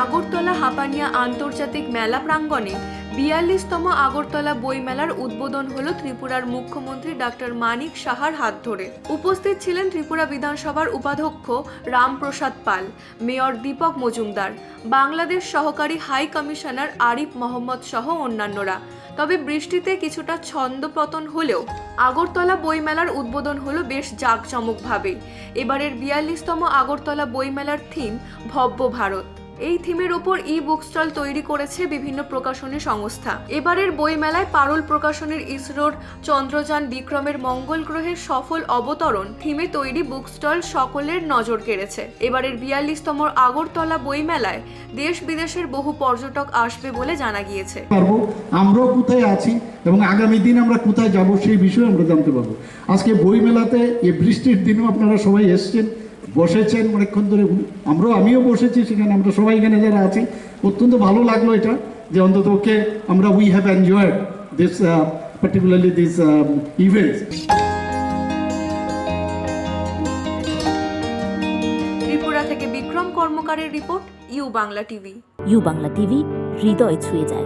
আগরতলা হাপানিয়া আন্তর্জাতিক মেলা প্রাঙ্গণে বিয়াল্লিশতম আগরতলা বইমেলার উদ্বোধন হল ত্রিপুরার মুখ্যমন্ত্রী ডাক্তার মানিক সাহার হাত ধরে। উপস্থিত ছিলেন ত্রিপুরা বিধানসভার উপাধ্যক্ষ রামপ্রসাদ পাল, মেয়র দীপক মজুমদার, বাংলাদেশ সহকারী হাই কমিশনার আরিফ মোহাম্মদ সহ অন্যান্যরা। তবে বৃষ্টিতে কিছুটা ছন্দপতন হলেও আগরতলা বইমেলার উদ্বোধন হলো বেশ জাঁকজমকভাবে। এবারের বিয়াল্লিশতম আগরতলা বইমেলার থিম ভব্য ভারত। এই থিমের ওপর ই বুক স্টল তৈরি করেছে বিভিন্ন প্রকাশনী সংস্থা। এবারের বইমেলায় পারুল প্রকাশনীর ইসরোর চন্দ্রযান বিক্রমের মঙ্গল গ্রহের সফল অবতরণ থিমে তৈরি বুক স্টল সকলের নজর কেড়েছে। এবারের বিয়াল্লিশতম আগরতলা বইমেলায় দেশ বিদেশের বহু পর্যটক আসবে বলে জানা গিয়েছে। আমরাও কোথায় আছি এবং আগামী দিন আমরা কোথায় যাব সেই বিষয়ে আমরা জানতে পারব। আজকে বই মেলাতে এই বৃষ্টির দিনেও আপনারা সবাই এসছেন বসেছেন অনেকক্ষণ ধরে। আমরাও আমিও বসেছি সেখানে আমরা সবাই এখানে যারা আছি অত্যন্ত ভালো লাগল এটা যে অন্তত ওকে আমরা we have enjoyed this particularly this Tripura থেকে Bikram কর্মকারের report U Bangla TV. U Bangla TV হৃদয় ছুঁয়ে যায়।